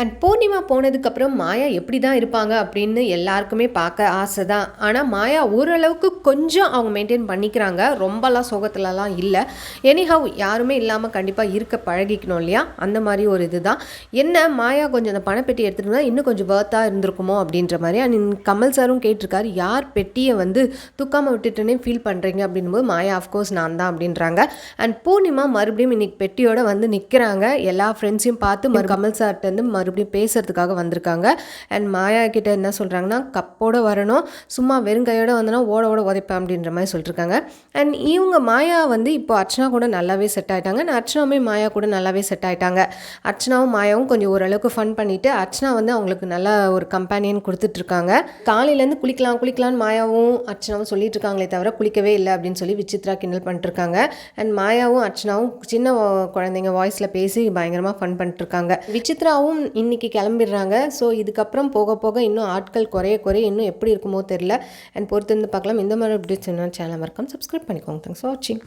And Purnima போனதுக்கப்புறம் மாயா எப்படி தான் இருப்பாங்க அப்படின்னு எல்லாருக்குமே பார்க்க ஆசை தான் ஆனால் மாயா ஓரளவுக்கு கொஞ்சம் அவங்க மெயின்டைன் பண்ணிக்கிறாங்க. ரொம்பலாம் சோகத்துலலாம் இல்லை. எனிஹவ் யாருமே இல்லாமல் கண்டிப்பாக இருக்க பழகிக்கணும் இல்லையா? அந்த மாதிரி ஒரு இதுதான். என்ன மாயா கொஞ்சம் அந்த பணப்பெட்டி எடுத்துகிட்டு இன்னும் கொஞ்சம் பர்த்தாக இருந்திருக்குமோ அப்படின்ற மாதிரி. அண்ட் கமல் சாரும் கேட்டிருக்காரு யார் பெட்டியை வந்து தூக்காமல் விட்டுட்டுனே ஃபீல் பண்ணுறீங்க அப்படின்போது மாயா ஆஃப்கோர்ஸ் நான் தான் அப்படின்றாங்க. அண்ட் பூர்ணிமா மறுபடியும் இன்னைக்கு பெட்டியோட வந்து நிற்கிறாங்க எல்லா ஃப்ரெண்ட்ஸையும் பார்த்து மறு கமல் சார்ட்டேருந்து மறுபடியும் பேசுறதுக்காக வந்திருக்காங்க. அண்ட் மாயா கிட்ட என்ன சொல்கிறாங்கன்னா கப்போட வரணும். சும்மா வெறுங்கையோட வந்தனா ஓட ஓட உதைப்பேன் அப்படின்ற மாதிரி சொல்லியிருக்காங்க அண்ட் இவங்க மாயா வந்து இப்போ அர்ச்சனா கூட நல்லாவே செட் ஆகிட்டாங்க அண்ட் அர்ச்சனாவுமே மாயா கூட நல்லாவே செட் ஆகிட்டாங்க அர்ச்சனாவும் மாயாவும் கொஞ்சம் ஓரளவுக்கு ஃபன் பண்ணிவிட்டு அர்ச்சனா வந்து அவங்களுக்கு நல்ல ஒரு கம்பேனியன் கொடுத்துட்ருக்காங்க. காலையிலேருந்து குளிக்கலாம் குளிக்கலாம்னு மாயாவும் அர்ச்சனாவும் சொல்லிட்டு இருக்காங்களே தவிர குளிக்கவே இல்லை அப்படின்னு சொல்லி விசித்ரா கிண்டல் பண்ணிட்டுருக்காங்க அண்ட் மாயாவும் அர்ச்சனாவும் சின்ன குழந்தைங்க வாய்ஸில் பேசி பயங்கரமாக ஃபன் பண்ணிட்டுருக்காங்க விசித்ராவும் இன்னைக்கு கிளம்பிடுறாங்க. ஸோ இதுக்கப்புறம் போக போக இன்னும் ஆட்கள் குறைய குறைய இன்னும் எப்படி இருக்குமோ தெரில அண்ட் பொறுத்திருந்து பார்க்கலாம். இந்த மாதிரி அப்டேட்ஸ் என்ன சேனல் மறக்காமல் சப்ஸ்கிரைப் பண்ணிக்கோங்க. தேங்க்ஸ் ஃபார் வாட்சிங்